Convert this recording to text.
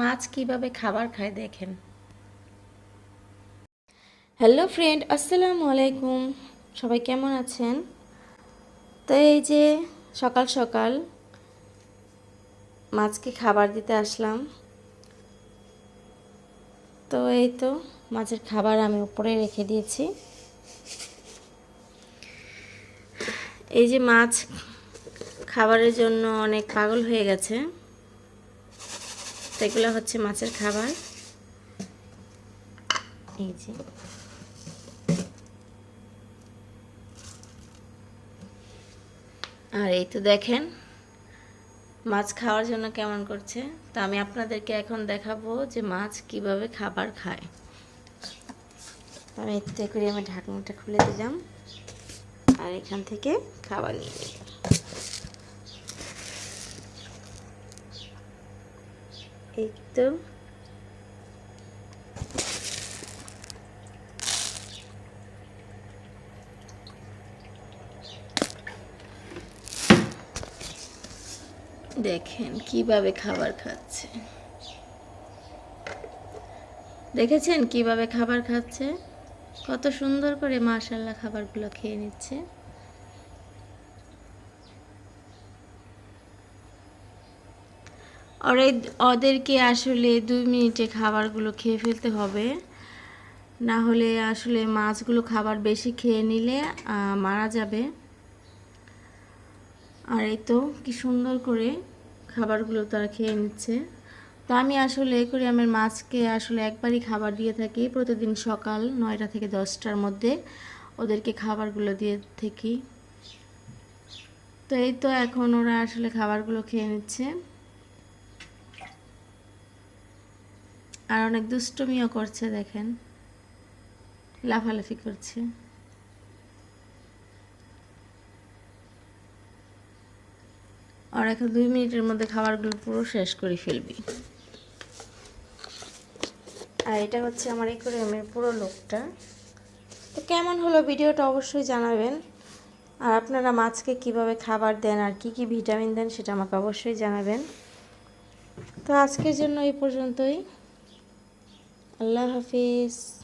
মাছ কীভাবে খাবার খায় দেখেন। হ্যালো ফ্রেন্ড, আসসালামু আলাইকুম। সবাই কেমন আছেন? তো এই যে সকাল সকাল মাছকে খাবার দিতে আসলাম। তো এই তো মাছের খাবার আমি উপরে রেখে দিয়েছি। এই যে মাছ খাবারের জন্য অনেক পাগল হয়ে গেছে। তো এগুলো হচ্ছে মাছের খাবার। এই যে। আর এই তো দেখেন, মাছ খাওয়ার জন্য কেমন করছে। তো আমি আপনাদেরকে এখন দেখাবো যে মাছ কীভাবে খাবার খায়। আমি এতে করে আমি ঢাকনাটা খুলে দিলাম। আর এখান থেকে খাবার নিয়ে তো দেখেন কীভাবে খাবার খাচ্ছে। দেখেছেন কীভাবে খাবার খাচ্ছে? কত সুন্দর করে মাশাল্লাহ খাবারগুলো খেয়ে নিচ্ছে। ওরা ওদেরকে আসলে দুই মিনিটে খাবারগুলো খেয়ে ফেলতে হবে। না হলে আসলে মাছগুলো খাবার বেশি খেয়ে নিলে মারা যাবে। আর এই তো কি সুন্দর করে খাবারগুলো তারা খেয়ে নিচ্ছে। তো আমি আসলে করে আমার মাছকে আসলে একবারই খাবার দিয়ে থাকি, প্রতিদিন সকাল নয়টা থেকে দশটার মধ্যে ওদেরকে খাবারগুলো দিয়ে থাকি। তো এই তো এখন ওরা আসলে খাবারগুলো খেয়ে নিচ্ছে। আর অনেক দুষ্টমিও করছে, দেখেন। লাফালাফি করছে। আর এখন দুই মিনিটের মধ্যে খাবারগুলো পুরো শেষ করে ফেলবি। আর এটা হচ্ছে আমার একুরিয়ামের পুরো লোকটা। তো কেমন হলো ভিডিওটা অবশ্যই জানাবেন। আর আপনারা মাছকে কীভাবে খাবার দেন আর কি কি ভিটামিন দেন সেটা আমাকে অবশ্যই জানাবেন। তো আজকের জন্য এই পর্যন্তই। আল্লাহ হাফিজ।